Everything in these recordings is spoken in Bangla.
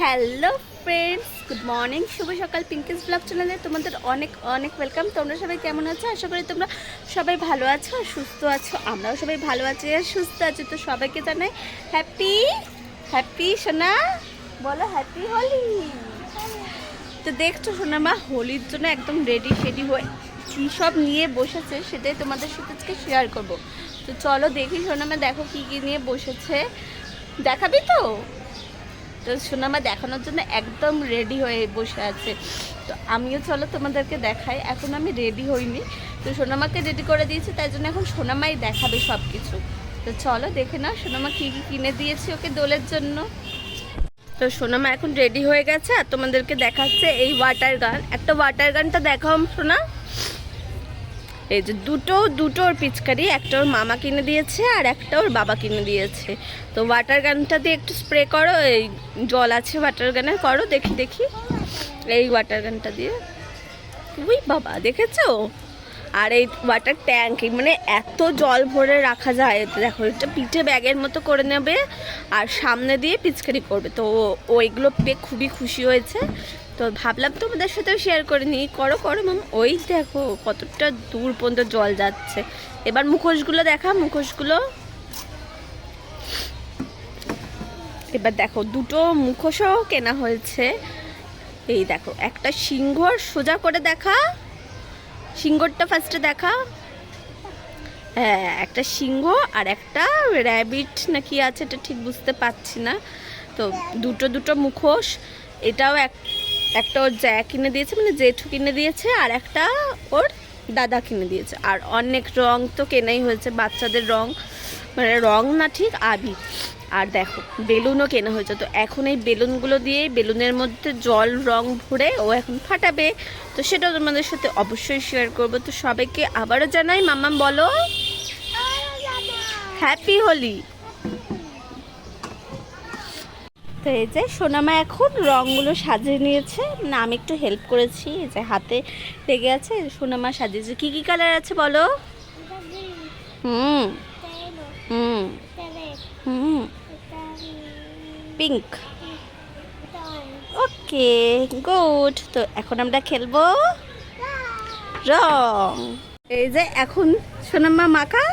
হ্যালো ফ্রেন্ডস, গুড মর্নিং, শুভ সকাল পিঙ্কিস ব্লগ চ্যানেলে তোমাদের অনেক অনেক ওয়েলকাম তোমরা সবাই কেমন আছো? আশা করি তোমরা সবাই ভালো আছো আর সুস্থ আছো। আমরাও সবাই ভালো আছি আর সুস্থ আছি, তো সবাইকে জানাই হ্যাপি হ্যাপি সোনা। বলো হ্যাপি হোলি। তো দেখছ সোনা মা, হোলির জন্য একদম রেডি শেডি হয়ে কী সব নিয়ে বসেছে সেটাই তোমাদের সাথে আজকে শেয়ার করব। তো চলো দেখি সোনামা দেখো কী কী নিয়ে বসেছে। দেখাবি তো? তো সোনামা দেখানোর জন্য একদম রেডি হয়ে বসে আছে। তো আমিও চলো তোমাদেরকে দেখাই। এখন আমি রেডি হইনি। তো সোনামাকে রেডি করে দিয়েছি, তাই জন্য এখন সোনামাই দেখাবে সব কিছু তো চলো দেখে নাও সোনামা কী কী কিনে দিয়েছি ওকে দোলের জন্য। তো সোনামা এখন রেডি হয়ে গেছে আর তোমাদেরকে দেখাচ্ছে এই ওয়াটার গান একটা ওয়াটার গানটা দেখাও, সোনা। এই যে দুটো দুটো ওর পিচকারি, একটা ওর মামা কিনে দিয়েছে আর একটা ওর বাবা কিনে দিয়েছে। তো ওয়াটার গানটা দিয়ে একটু স্প্রে করো, এই জল আছে ওয়াটার গানে করো, দেখি দেখি। এই ওয়াটার গানটা দিয়ে। উই বাবা, দেখেছ? আর এই ওয়াটার ট্যাঙ্ক মানে এত জল ভরে রাখা যায়, দেখো, এটা পিঠে ব্যাগের মতো করে নেবে আর সামনে দিয়ে পিচকারি করবে। তো ও- ও পেয়ে খুবই খুশি হয়েছে। তো ভাবলাম তোমাদের সাথেও শেয়ার করে নিই। করো করো, মাম। ওই দেখো, কতটা দূর পর্যন্ত জল যাচ্ছে। এবার মুখোশগুলো দেখা, মুখোশগুলো। এবার দেখো, দুটো মুখোশও কেনা হয়েছে। এই দেখো, একটা সিংহর সোজা করে দেখা। সিংহটা ফার্স্টে দেখা। হ্যাঁ একটা সিংহ আর একটা র্যাবিট নাকি আছে এটা ঠিক বুঝতে পারছি না। তো দুটো দুটো মুখোশ, এটাও এক, একটা ওর জ্যা কিনে দিয়েছে মানে জেঠু কিনে দিয়েছে আর একটা ওর দাদা কিনে দিয়েছে। আর অনেক রং তো কেনাই হয়েছে, বাচ্চাদের রং। মানে রং না ঠিক আবির আর দেখো, বেলুনও কেনা হয়েছে। তো এখন এই বেলুনগুলো দিয়ে বেলুনের মধ্যে জল, রং ভরে ও এখন ফাটাবে। তো সেটাও তোমাদের সাথে অবশ্যই শেয়ার করব। তো সবাইকে আবারও জানাই মাম্মাম বলো। হ্যাপি হোলি তো এই যে সোনামা এখন রঙগুলো সাজিয়ে নিয়েছে। না আমি একটু হেল্প করেছি, এই যে হাতে লেগে আছে। সোনামা সাজিয়েছে। কি কি কালার আছে বলো? হুম। হুম। হুম। পিঙ্ক ওকে গুড তো এখন আমরা খেলব রং। এই যে এখন সোনাম্মা মাখা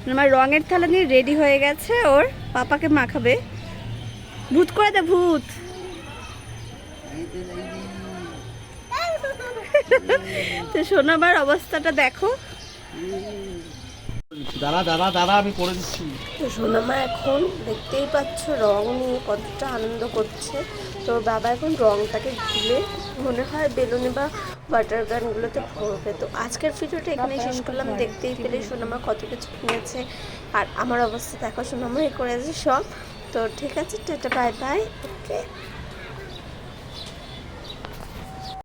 সোনাম্মা রঙের থালা নিয়ে রেডি হয়ে গেছে, ওর পাপাকে মাখাবে। ভূত করে দে, ভূত। তো সোনামার অবস্থাটা দেখো। দাঁড়া দাঁড়া দাঁড়া আমি করে দিচ্ছি। তো সোনামা এখন দেখতেই পাচ্ছ রং নিয়ে কতটা আনন্দ করছে। তো বাবা এখন রংটাকে ঘুলে মনে হয় বেলুনে বা ওয়াটার গানগুলোতে ভরবে। তো আজকের ভিডিওটা এখানে শেষ করলাম। দেখতেই পেলে সোনামা কত কিছু কিনেছে। আর আমার অবস্থা দেখো সোনামা এ করেছে সব। তো ঠিক আছে টাটা বাই বাই। ওকে।